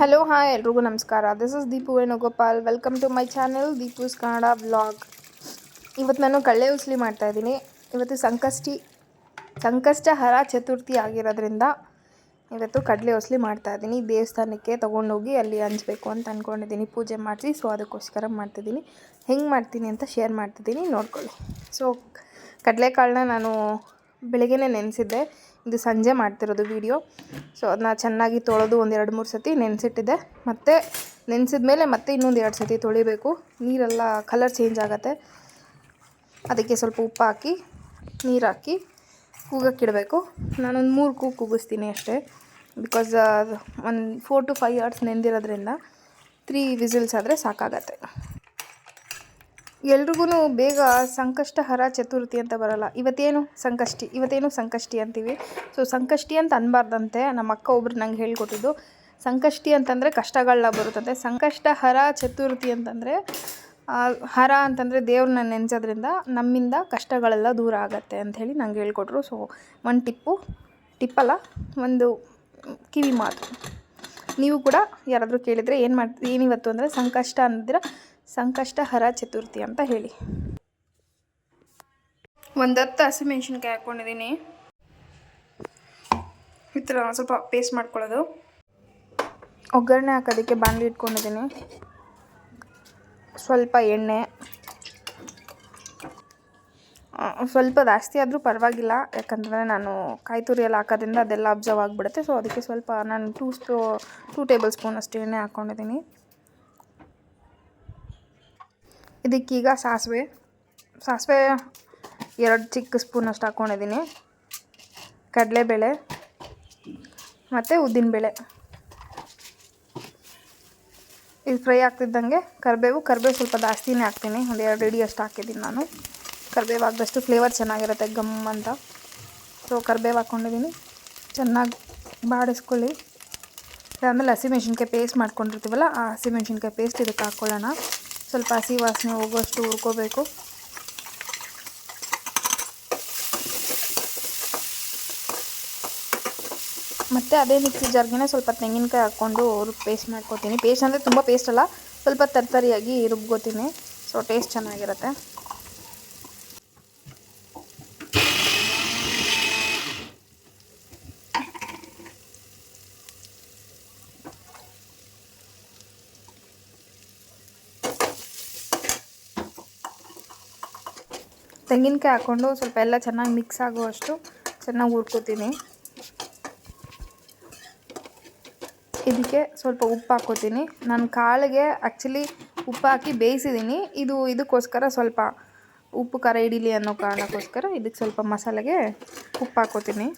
Hello hi ಎಲ್ರಿಗೂ ನಮಸ್ಕಾರ. This is Deepu Venugopal. Welcome to my channel Deepu's Kannada vlog ಇವತ್ತು ನಾನು ಕಳ್ಳೆ ಉಸ್ಲಿ ಮಾಡ್ತಾಯಿದ್ದೀನಿ ಇವತ್ತು ಸಂಕಷ್ಟಿ ಸಂಕಷ್ಟಹರ ಚತುರ್ಥಿ ಆಗಿರೋದ್ರಿಂದ ಇವತ್ತು ಕಡಲೆ ಉಸ್ಲಿ ಮಾಡ್ತಾಯಿದ್ದೀನಿ ದೇವಸ್ಥಾನಕ್ಕೆ ತೊಗೊಂಡೋಗಿ ಅಲ್ಲಿ ಹಂಚ್ಬೇಕು ಅಂತ ಅಂದ್ಕೊಂಡಿದ್ದೀನಿ ಪೂಜೆ ಮಾಡಿಸಿ ಸೊ ಅದಕ್ಕೋಸ್ಕರ ಮಾಡ್ತಿದ್ದೀನಿ. ಹೆಂಗೆ ಮಾಡ್ತೀನಿ ಅಂತ ಶೇರ್ ಮಾಡ್ತಿದ್ದೀನಿ, ನೋಡ್ಕೊಳ್ಳಿ. ಸೊ ಕಡಲೆಕಾಳನ್ನ ನಾನು ಬೆಳಿಗ್ಗೆನೇ ನೆನೆಸಿದ್ದೆ. ಇದು ಸಂಜೆ ಮಾಡ್ತಿರೋದು ವಿಡಿಯೋ ಸೊ ಅದನ್ನ ಚೆನ್ನಾಗಿ ತೊಳೆದು ಒಂದು ಎರಡು ಮೂರು ಸತಿ ನೆನೆಸಿಟ್ಟಿದೆ ಮತ್ತು ನೆನೆಸಿದ ಮೇಲೆ ಮತ್ತೆ ಇನ್ನೊಂದು ಎರಡು ಸತಿ ತೊಳಿಬೇಕು. ನೀರೆಲ್ಲ ಕಲರ್ ಚೇಂಜ್ ಆಗುತ್ತೆ. ಅದಕ್ಕೆ ಸ್ವಲ್ಪ ಉಪ್ಪು ಹಾಕಿ, ನೀರು ಹಾಕಿ ಕೂಗಕ್ಕಿಡಬೇಕು. ನಾನೊಂದು ಮೂರು ಕೂಗು ಕೂಗಿಸ್ತೀನಿ ಅಷ್ಟೇ. ಬಿಕಾಸ್ ಒಂದು ಫೋರ್ ಟು ಫೈವ್ ಅವರ್ಸ್ ನೆಂದಿರೋದ್ರಿಂದ ತ್ರೀ ವಿಸಿಲ್ಸ್ ಆದರೆ ಸಾಕಾಗತ್ತೆ. ಎಲ್ರಿಗೂ ಬೇಗ ಸಂಕಷ್ಟ ಹರ ಚತುರ್ಥಿ ಅಂತ ಬರಲ್ಲ. ಇವತ್ತೇನು ಸಂಕಷ್ಟಿ ಇವತ್ತೇನು ಸಂಕಷ್ಟಿ ಅಂತೀವಿ. ಸೊ ಸಂಕಷ್ಟಿ ಅಂತ ಅನ್ಬಾರ್ದಂತೆ ನಮ್ಮ ಅಕ್ಕ ಒಬ್ರು ನಂಗೆ ಹೇಳ್ಕೊಟ್ಟಿದ್ದು. ಸಂಕಷ್ಟಿ ಅಂತಂದರೆ ಕಷ್ಟಗಳನ್ನ ಬರುತ್ತಂತೆ ಸಂಕಷ್ಟಹರ ಚತುರ್ಥಿ ಅಂತಂದರೆ ಹರ ಅಂತಂದರೆ ದೇವ್ರನ್ನ ನೆನೆಸೋದ್ರಿಂದ ನಮ್ಮಿಂದ ಕಷ್ಟಗಳೆಲ್ಲ ದೂರ ಆಗತ್ತೆ ಅಂಥೇಳಿ ನಂಗೆ ಹೇಳ್ಕೊಟ್ರು. ಸೊ ಒಂದು ಟಿಪ್ಪು, ಟಿಪ್ಪಲ್ಲ, ಒಂದು ಕಿವಿ ಮಾತು. ನೀವು ಕೂಡ ಯಾರಾದರೂ ಕೇಳಿದರೆ ಏನು ಮಾಡ್ತೀವಿ ಏನಿವತ್ತು ಅಂದರೆ ಸಂಕಷ್ಟ ಅಂದಿರ ಸಂಕಷ್ಟಹರ ಚತುರ್ಥಿ ಅಂತ ಹೇಳಿ. ಒಂದತ್ತು ಹಸಿಮೆಣ್ಸಿನ್ಕಾಯಿ ಹಾಕ್ಕೊಂಡಿದ್ದೀನಿ ಈ ಥರ ಸ್ವಲ್ಪ ಪೇಸ್ಟ್ ಮಾಡ್ಕೊಳ್ಳೋದು. ಒಗ್ಗರಣೆ ಹಾಕೋದಕ್ಕೆ ಬಾಣಲಿ ಇಟ್ಕೊಂಡಿದ್ದೀನಿ. ಸ್ವಲ್ಪ ಎಣ್ಣೆ. ಸ್ವಲ್ಪ ಜಾಸ್ತಿ ಆದರೂ ಪರವಾಗಿಲ್ಲ. ಯಾಕಂದರೆ ನಾನು ಕಾಯಿ ತುರಿ ಎಲ್ಲ ಹಾಕೋದ್ರಿಂದ ಅದೆಲ್ಲ ಅಬ್ಸರ್ವ್ ಆಗಿಬಿಡುತ್ತೆ. ಸೊ ಅದಕ್ಕೆ ಸ್ವಲ್ಪ ನಾನು ಟೂ ಸ್ಪೂ ಟೂ ಟೇಬಲ್ ಸ್ಪೂನ್ ಅಷ್ಟು ಎಣ್ಣೆ ಹಾಕ್ಕೊಂಡಿದ್ದೀನಿ ಇದಕ್ಕೀಗ ಸಾಸಿವೆ. ಸಾಸಿವೆ ಎರಡು ಚಿಕ್ಕ ಸ್ಪೂನ್ ಅಷ್ಟು ಹಾಕ್ಕೊಂಡಿದ್ದೀನಿ ಕಡಲೆಬೇಳೆ ಮತ್ತು ಉದ್ದಿನಬೇಳೆ. ಇದು ಫ್ರೈ ಆಗ್ತಿದ್ದಂಗೆ ಕರಿಬೇವು. ಕರಿಬೇವು ಸ್ವಲ್ಪ ಜಾಸ್ತಿನೇ ಹಾಕ್ತೀನಿ. ಒಂದು ಎರಡು ಇಡಿ ಅಷ್ಟು ಹಾಕಿದ್ದೀನಿ ನಾನು. ಕರಿಬೇವು ಹಾಕಿದಷ್ಟು ಫ್ಲೇವರ್ ಚೆನ್ನಾಗಿರುತ್ತೆ ಗಮ್ ಅಂತ. ಸೊ ಕರಿಬೇವು ಹಾಕ್ಕೊಂಡಿದ್ದೀನಿ ಚೆನ್ನಾಗಿ ಬಾಡಿಸ್ಕೊಳ್ಳಿ. ಆಮೇಲೆ ಹಸಿಮೆಣ್ಸಿನ್ಕಾಯಿ ಪೇಸ್ಟ್ ಮಾಡ್ಕೊಂಡಿರ್ತೀವಲ್ಲ, ಆ ಹಸಿಮೆಣ್ಸಿನ್ಕಾಯಿ ಪೇಸ್ಟ್ ಇದಕ್ಕೆ ಹಾಕ್ಕೊಳ್ಳೋಣ ಸ್ವಲ್ಪ ಹಸಿ ವಾಸನೆ ಹೋಗೋಷ್ಟು ಹುರ್ಕೋಬೇಕು. ಮತ್ತು ಅದೇ ಮಿಕ್ಸಿ ಜರ್ಗಿನ ಸ್ವಲ್ಪ ತೆಂಗಿನಕಾಯಿ ಹಾಕ್ಕೊಂಡು ಪೇಸ್ಟ್ ಮಾಡ್ಕೋತೀನಿ. ಪೇಸ್ಟ್ ಅಂದರೆ ತುಂಬ ಪೇಸ್ಟ್ ಅಲ್ಲ, ಸ್ವಲ್ಪ ತರ್ತರಿಯಾಗಿ ರುಬ್ಕೋತೀನಿ. ಸೊ ಟೇಸ್ಟ್ ಚೆನ್ನಾಗಿರುತ್ತೆ. ತೆಂಗಿನಕಾಯಿ ಹಾಕ್ಕೊಂಡು ಸ್ವಲ್ಪ ಎಲ್ಲ ಚೆನ್ನಾಗಿ ಮಿಕ್ಸ್ ಆಗುವಷ್ಟು ಚೆನ್ನಾಗಿ ಹುರ್ಕೋತೀನಿ. ಇದಕ್ಕೆ ಸ್ವಲ್ಪ ಉಪ್ಪು ಹಾಕ್ಕೋತೀನಿ. ನಾನು ಕಾಳಿಗೆ ಆ್ಯಕ್ಚುಲಿ ಉಪ್ಪು ಹಾಕಿ ಬೇಯಿಸಿದ್ದೀನಿ ಇದು ಇದಕ್ಕೋಸ್ಕರ ಸ್ವಲ್ಪ ಉಪ್ಪು ಖಾರ ಇಡೀಲಿ ಅನ್ನೋ ಕಾರಣಕ್ಕೋಸ್ಕರ ಇದಕ್ಕೆ ಸ್ವಲ್ಪ ಮಸಾಲೆಗೆ ಉಪ್ಪು ಹಾಕೋತೀನಿ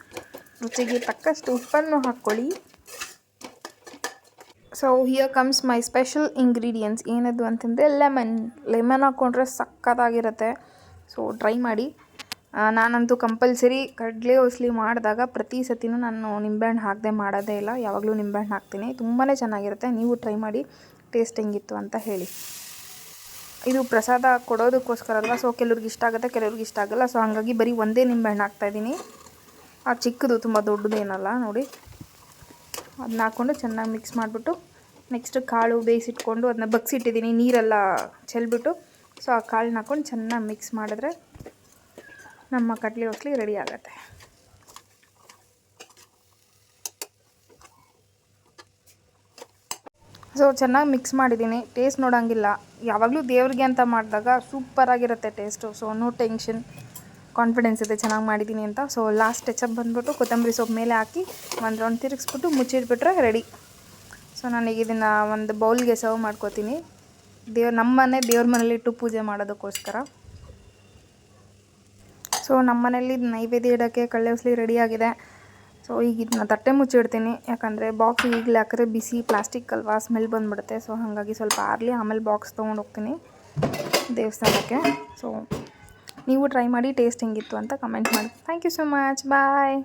ರುಚಿಗೆ ತಕ್ಕಷ್ಟು ಉಪ್ಪನ್ನು ಹಾಕ್ಕೊಳ್ಳಿ. So here comes my special ingredients ಏನದು ಅಂತಂದರೆ ಲೆಮನ್ ಲೆಮನ್ ಹಾಕ್ಕೊಂಡ್ರೆ ಸಕ್ಕತ್ತಾಗಿರುತ್ತೆ. ಸೊ ಟ್ರೈ ಮಾಡಿ. ನಾನಂತೂ ಕಂಪಲ್ಸರಿ ಕಡಲೆ ಉಸ್ಲಿ ಮಾಡಿದಾಗ ಪ್ರತಿ ಸತಿನೂ ನಾನು ನಿಂಬೆಹಣ್ಣು ಹಾಕದೆ ಮಾಡೋದೇ ಇಲ್ಲ. ಯಾವಾಗಲೂ ನಿಂಬೆಹಣ್ಣು ಹಾಕ್ತೀನಿ. ತುಂಬಾ ಚೆನ್ನಾಗಿರುತ್ತೆ. ನೀವು ಟ್ರೈ ಮಾಡಿ. ಟೇಸ್ಟ್ ಹೆಂಗಿತ್ತು ಅಂತ ಹೇಳಿ. ಇದು ಪ್ರಸಾದ ಕೊಡೋದಕ್ಕೋಸ್ಕರ ಅಲ್ವಾ? ಸೊ ಕೆಲವ್ರಿಗೆ ಇಷ್ಟ ಆಗುತ್ತೆ, ಕೆಲವ್ರಿಗೆ ಇಷ್ಟ ಆಗಲ್ಲ. ಸೊ ಹಾಗಾಗಿ ಬರೀ ಒಂದೇ ನಿಂಬೆಹಣ್ಣು ಹಾಕ್ತಾಯಿದ್ದೀನಿ ಆ, ಚಿಕ್ಕದು ತುಂಬ ದೊಡ್ಡದೇನಲ್ಲ ನೋಡಿ. ಅದನ್ನ ಹಾಕ್ಕೊಂಡು ಚೆನ್ನಾಗಿ ಮಿಕ್ಸ್ ಮಾಡಿಬಿಟ್ಟು ನೆಕ್ಸ್ಟ್ ಕಾಳು ಬೇಯಿಸಿಟ್ಕೊಂಡು ಅದನ್ನ ಬಗ್ಸಿಟ್ಟಿದ್ದೀನಿ. ನೀರೆಲ್ಲ ಚೆಲ್ಬಿಟ್ಟು. ಸೊ ಆ ಕಾಳನ್ನ ಹಾಕ್ಕೊಂಡು ಚೆನ್ನಾಗಿ ಮಿಕ್ಸ್ ಮಾಡಿದ್ರೆ ನಮ್ಮ ಕಡಲೆ ಉಸ್ಲಿ ರೆಡಿ ಆಗುತ್ತೆ. ಸೊ ಚೆನ್ನಾಗಿ ಮಿಕ್ಸ್ ಮಾಡಿದ್ದೀನಿ. ಟೇಸ್ಟ್ ನೋಡೋಂಗಿಲ್ಲ. ಯಾವಾಗಲೂ ದೇವ್ರಿಗೆ ಅಂತ ಮಾಡಿದಾಗ ಸೂಪರಾಗಿರುತ್ತೆ taste so no tension confidence ಇದೆ ಚೆನ್ನಾಗಿ ಮಾಡಿದ್ದೀನಿ ಅಂತ. ಸೊ ಲಾಸ್ಟ್ ಟಚಪ್ ಬಂದುಬಿಟ್ಟು ಕೊತ್ತಂಬರಿ ಸೊಪ್ಪು ಮೇಲೆ ಹಾಕಿ ಒಂದು ರೌಂಡ್ ತಿರುಗಿಸ್ಬಿಟ್ಟು ಮುಚ್ಚಿಟ್ಬಿಟ್ರೆ ರೆಡಿ ಸೊ ನಾನೀಗ ಇದನ್ನು ಒಂದು ಬೌಲ್ಗೆ ಸರ್ವ್ ಮಾಡ್ಕೋತೀನಿ. ದೇವ್ರ ನಮ್ಮ ಮನೆ ದೇವ್ರ ಮನೇಲಿಟ್ಟು ಪೂಜೆ ಮಾಡೋದಕ್ಕೋಸ್ಕರ. ಸೊ ನಮ್ಮ ಮನೇಲಿ ನೈವೇದ್ಯ ಇಡೋಕ್ಕೆ ಕಳ್ಳೆ ಉಸ್ಲಿ ರೆಡಿಯಾಗಿದೆ ಸೊ ಈಗ ಇದನ್ನ ತಟ್ಟೆ ಮುಚ್ಚಿಡ್ತೀನಿ ಯಾಕಂದರೆ ಬಾಕ್ಸ್ ಈಗಲೇ ಹಾಕಿದ್ರೆ ಬಿಸಿ ಪ್ಲಾಸ್ಟಿಕ್ ಅಲ್ವಾ ಸ್ಮೆಲ್ ಬಂದುಬಿಡುತ್ತೆ. ಸೊ ಹಾಗಾಗಿ ಸ್ವಲ್ಪ ಆರಲಿ ಆಮೇಲೆ ಬಾಕ್ಸ್ ತೊಗೊಂಡು ಹೋಗ್ತೀನಿ ದೇವಸ್ಥಾನಕ್ಕೆ. ಸೊ ನೀವು ಟ್ರೈ ಮಾಡಿ ಟೇಸ್ಟ್ ಹೆಂಗಿತ್ತು ಅಂತ ಕಮೆಂಟ್ ಮಾಡಿ. Thank you so much bye